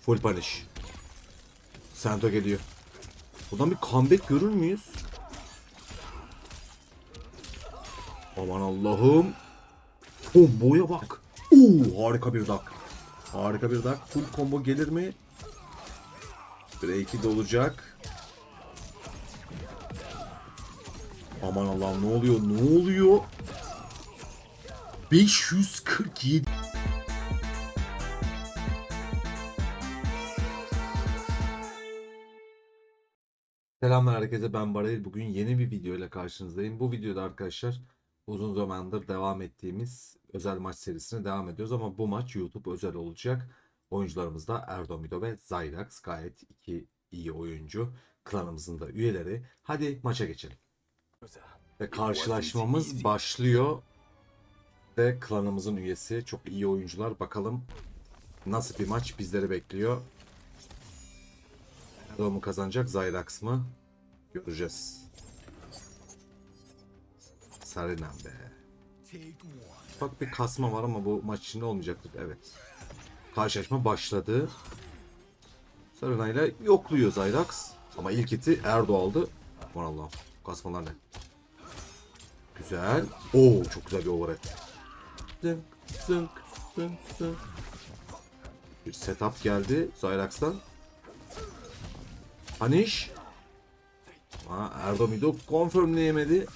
Full punish. Sento geliyor. Buradan bir comeback görür müyüz? Aman Allah'ım. Komboya bak. Oo, harika bir dak. Harika bir dak. Full combo gelir mi? Break'i de olacak. Aman Allah'ım ne oluyor? Ne oluyor? 547 Selamlar herkese ben Barayel. Bugün yeni bir video ile karşınızdayım. Bu videoda arkadaşlar uzun zamandır devam ettiğimiz özel maç serisine devam ediyoruz ama bu maç YouTube özel olacak. Oyuncularımız da Erdomido ve Zyrax gayet iki iyi oyuncu. Klanımızın da üyeleri. Hadi maça geçelim. Ve karşılaşmamız başlıyor. Ve klanımızın üyesi çok iyi oyuncular. Bakalım nasıl bir maç bizleri bekliyor. Erdo mu kazanacak Zyrax mı? Göreceğiz. Sarınan be. Bak bir kasma var ama bu maç içinde olmayacaktır. Evet. Karşılaşma başladı. Sarına ile yokluyor Zyrax. Ama ilk hiti Erdo aldı. Aman Allah'ım. Kasmalar ne? Güzel. Oo çok güzel bir overhead. Zınk zınk zınk zınk. Bir setup geldi Zyrax'tan. Punish. Ama Erdomido confirmleyemedi.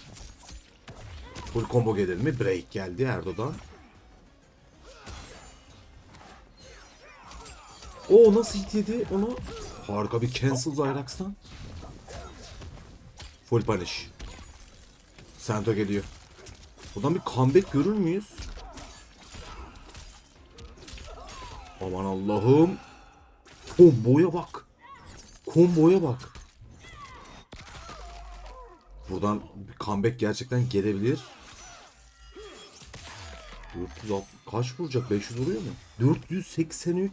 Full combo gelir mi? Break geldi Erdo'dan. O nasıl hit yedi onu? Harika bir cancel Zyrax'tan. Full punish. Sento geliyor. Buradan bir comeback görür müyüz? Aman Allah'ım. Komboya bak. Komboya bak. Buradan bir comeback gerçekten gelebilir. 460 kaç vuracak? 500 vuruyor mu? 483.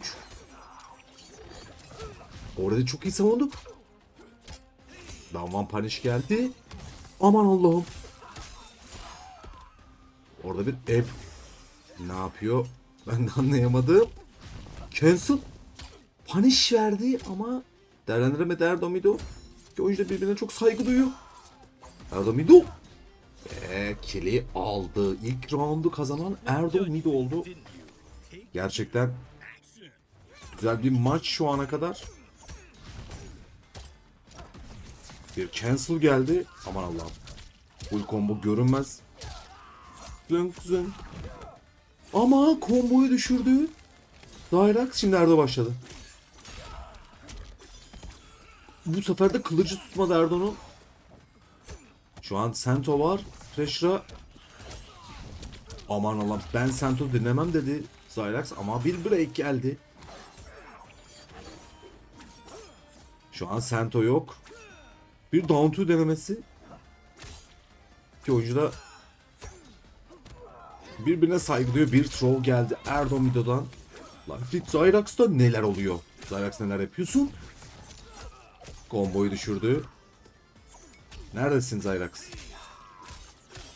Orada çok iyi savunduk. Damvan punish geldi. Aman Allah'ım. Orada bir ev ne yapıyor? Ben de anlayamadım. Cancel. Punish verdi ama değerlendiremedi Erdomido. İki oyuncu birbirine çok saygı duyuyor. Erdomido. Ve kili aldı. İlk roundu kazanan Erdomido oldu. Gerçekten güzel bir maç şu ana kadar. Bir cancel geldi. Aman Allah'ım. Full combo görünmez. Zınk zınk. Ama komboyu düşürdü. Dayrak şimdi Erdo başladı. Bu sefer de kılıcı tutmadı Erdo'nun. Şu an Sento var. Thresher'a Aman Allah'ım ben Sento dinlemem dedi Zyrax ama bir break geldi. Şu an Sento yok. Bir down two denemesi. İki oyuncu da birbirine saygı duyuyor. Bir throw geldi Erdoğan Mido'dan. Lan Zyrax'ta neler oluyor? Zyrax neler yapıyorsun? Komboyu düşürdü. Neredesin Zyrax?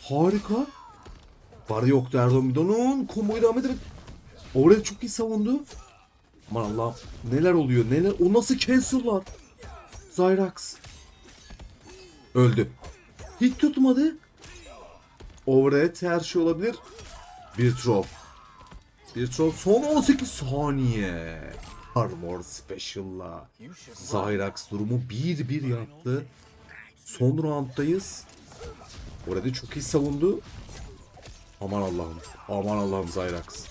Harika. Barı yoktu Erdoğan Mido'nun. Komboyu devam ederek. Orada çok iyi savundu. Aman Allah neler oluyor neler o nasıl cancel'lar Zyrax Öldü Hiç tutmadı Overhead her şey olabilir Bir throw Bir throw son 18 saniye Armor Special'la Zyrax durumu 1-1 yaptı Son rounddayız Orada çok iyi savundu Aman Allah'ım Aman Allah'ım Zyrax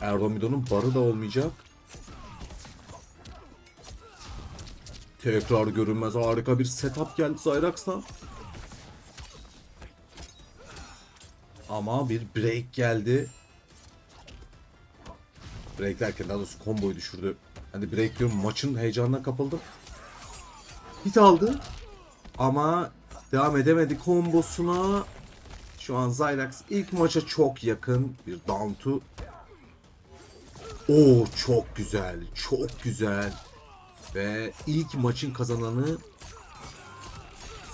Erdomido'nun barı da olmayacak. Tekrar görünmez harika bir setup geldi Zyrax'tan. Ama bir break geldi. Break derken daha doğrusu komboyu düşürdü. Hani break diyorum maçın heyecanına kapıldım. Hit aldı. Ama devam edemedi kombosuna. Şu an Zyrax ilk maça çok yakın. Bir down to Oo çok güzel, çok güzel. Ve ilk maçın kazananı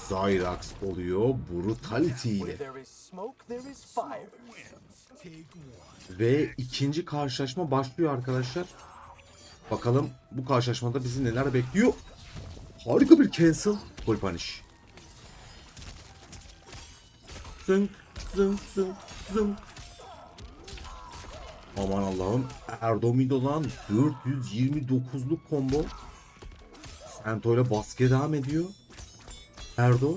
Zyrax oluyor Brutality ile. Ve ikinci karşılaşma başlıyor arkadaşlar. Bakalım bu karşılaşmada bizi neler bekliyor. Harika bir cancel. Full punish. Zınk zınk zınk zınk. Aman Allah'ım. Erdomido'dan 429'luk combo. Sento ile baskıya devam ediyor. Erdo.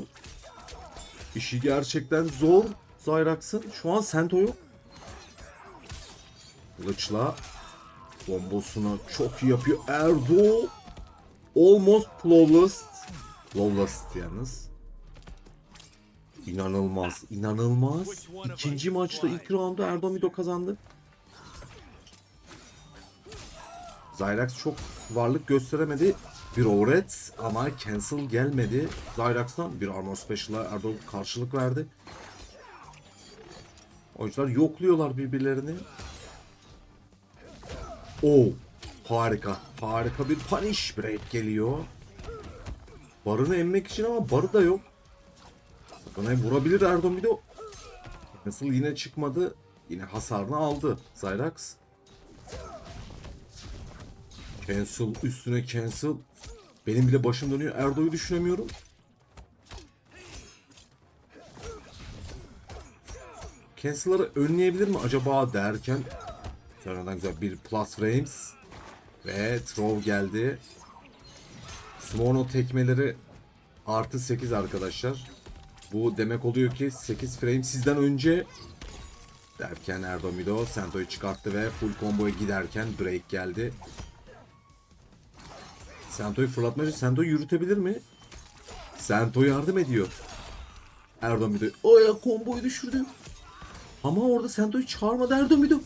İşi gerçekten zor. Zyrax'ın. Şu an Sento yok. Kılıçla bombosunu çok iyi yapıyor. Erdo almost flawless. Flawless yalnız. İnanılmaz, inanılmaz. İkinci maçta ilk roundu Erdomido kazandı. Zyrax çok varlık gösteremedi. Bir overhead ama cancel gelmedi. Zyrax'tan bir armor special'a Erdo karşılık verdi. Oyuncular yokluyorlar birbirlerini. Oo, harika. Harika bir punish break geliyor. Barını emmek için ama barı da yok. Bakın vurabilir Erdomido. Nasıl yine çıkmadı. Yine hasarını aldı Zyrax. Cancel üstüne cancel. Benim bile başım dönüyor. Erdo'yu düşünemiyorum. Cancel'ları önleyebilir mi acaba derken sonradan güzel bir plus frames ve throw geldi. Smono tekmeleri artı 8 arkadaşlar. Bu demek oluyor ki 8 frame sizden önce derken Erdomido Sento'yu çıkarttı ve full combo'ya giderken break geldi. Sento'yu fırlatmacı Sento'yu yürütebilir mi? Sento yardım ediyor. Erdomido o ya komboyu düşürdü. Ama orada Sento'yu çağırmadı Erdomido.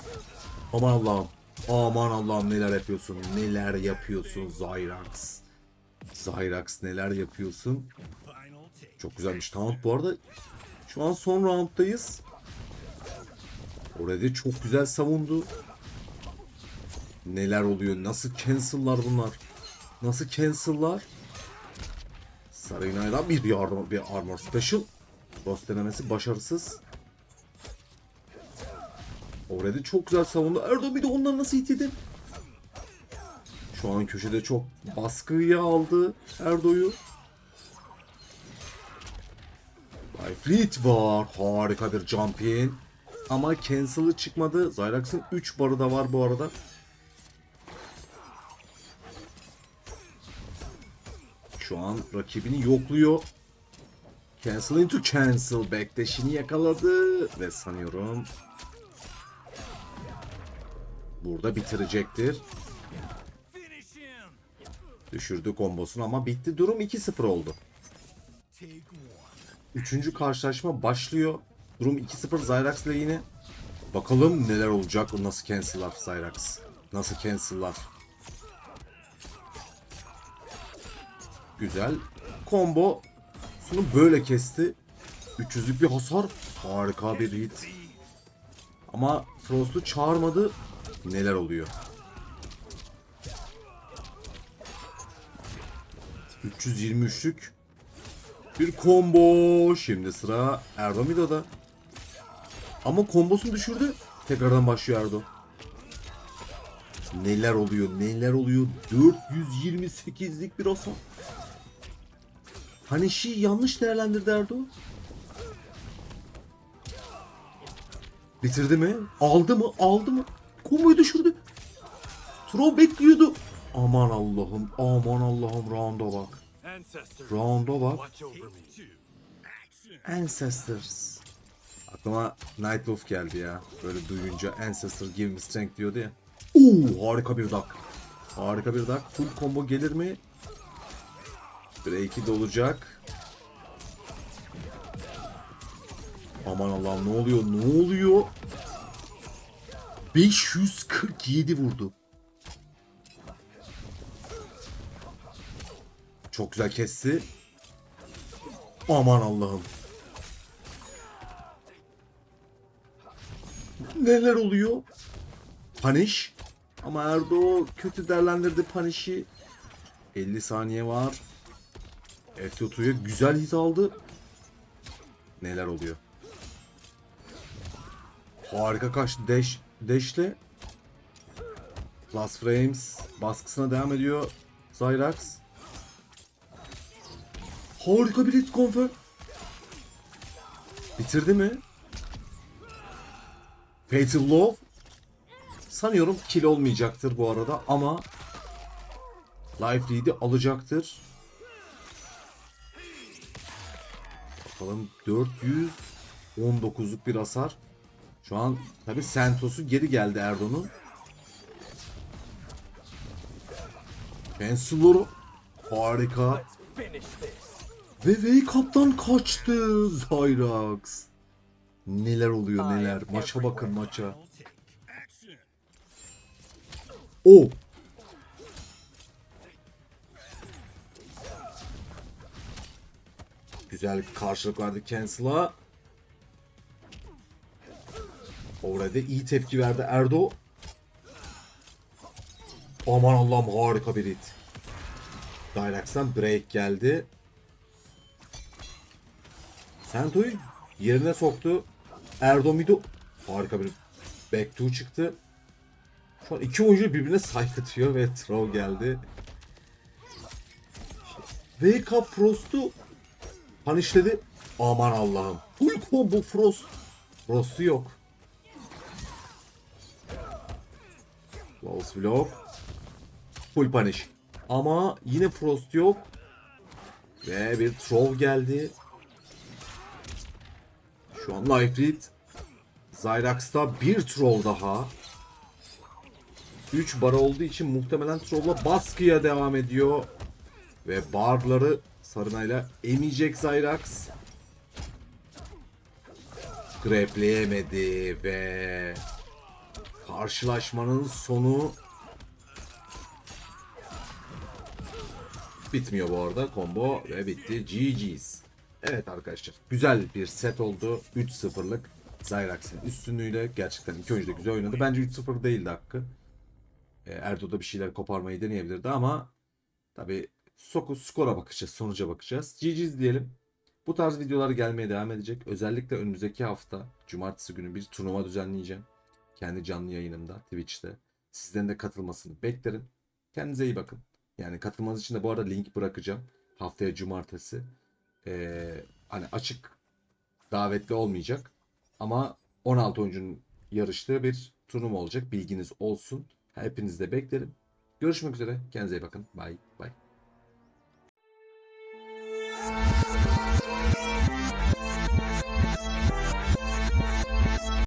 Aman Allah'ım. Aman Allah'ım neler yapıyorsun. Neler yapıyorsun Zyrax. Zyrax neler yapıyorsun. Çok güzelmiş. Taunt bu arada şu an son rounddayız. Orada çok güzel savundu. Neler oluyor? Nasıl cancel'lar bunlar? Nasıl cancel'lar? Sarina'yla bir yardım, bir armor special. Boss denemesi başarısız. Orada çok güzel savundu. Erdo bir de onları nasıl itildi? Şu an köşede çok baskıya aldı Erdo'yu. Fleet var. Harika bir jump in. Ama cancel'ı çıkmadı. Zyrax'ın 3 barı da var bu arada. Şu an rakibini yokluyor. Cancel into cancel. Backdash'ini yakaladı. Ve sanıyorum burada bitirecektir. Düşürdü kombosunu ama bitti. Durum 2-0 oldu. Üçüncü karşılaşma başlıyor. Durum 2-0 Zyrax ile yine. Bakalım neler olacak. Nasıl cancel'lar Zyrax. Nasıl cancel'lar. Güzel. Combo sunu böyle kesti. 300'lük bir hasar. Harika bir hit. Ama Frost'u çağırmadı. Neler oluyor? 323'lük bir combo. Şimdi sıra Erdomido'da. Ama kombosunu düşürdü. Tekrardan başlıyor Erdo. Neler oluyor? Neler oluyor? 428'lik bir hasar. Hani şey yanlış değerlendirdi Erdo. Bitirdi mi? Aldı mı? Aldı mı? Komboyu düşürdü. Throw bekliyordu. Aman Allah'ım. Aman Allah'ım. Round'a bak. Round'a bak. Ancestors. Aklıma Night Wolf geldi ya. Böyle duyunca Ancestor give me strength diyordu ya. Oo harika bir duck. Harika bir duck. Full combo gelir mi? Break'i de olacak. Aman Allah'ım ne oluyor? Ne oluyor? 547 vurdu. Çok güzel kesti. Aman Allah'ım. Neler oluyor? Punish. Ama Erdo kötü değerlendirdi Punish'i. 50 saniye var. F-Tutu'ya güzel hit aldı. Neler oluyor? Harika kaçtı Dash, Dash'le. Last Frames baskısına devam ediyor. Zyrax. Harika bir hit confirm. Bitirdi mi? Fatal Love. Sanıyorum kill olmayacaktır bu arada ama Life Lead'i alacaktır. Bakalım 419'luk bir hasar. Şu an tabi Sentos'u geri geldi Erdo'nun. Chancellor'u harika. Ve Wake Up'tan kaçtı Zyrax. Neler oluyor neler. Maça bakın maça. O. Güzel bir karşılık verdi Cancel'a. Orada iyi tepki verdi Erdo. Aman Allah'ım harika bir hit. Dyrax'tan break geldi. Sento'yu yerine soktu. Erdo Mido harika bir back two çıktı. Şu an iki oyuncu birbirine saykıtıyor ve throw geldi. Up Frost'u punishledi. Aman Allah'ım. Full combo Frost. Frost'u yok. Close block. Full punish. Ama yine Frost yok. Ve bir throw geldi. Şu an life read. Zyrax'ta bir troll daha. 3 bar olduğu için muhtemelen Troll'la baskıya devam ediyor. Ve barları Sarınay'la emecek Zyrax. Grapleyemedi ve karşılaşmanın sonu bitmiyor bu arada combo ve bitti. GG's. Evet arkadaşlar güzel bir set oldu. 3-0'lık Zyrax'ın üstünlüğüyle gerçekten iki oyuncu da güzel oynadı. Bence 3-0 değildi hakkı. E, Erdo da bir şeyler koparmayı deneyebilirdi ama tabi soku skora bakacağız, sonuca bakacağız. GG's diyelim. Bu tarz videolar gelmeye devam edecek. Özellikle önümüzdeki hafta cumartesi günü bir turnuva düzenleyeceğim. Kendi canlı yayınımda Twitch'te. Sizlerin de katılmasını beklerim. Kendinize iyi bakın. Yani katılmanız için de bu arada link bırakacağım. Haftaya cumartesi. Ee, hani açık davetli olmayacak. Ama 16 oyuncunun yarıştığı bir turnuva olacak. Bilginiz olsun. Hepinizi de beklerim. Görüşmek üzere. Kendinize iyi bakın. Bye bye.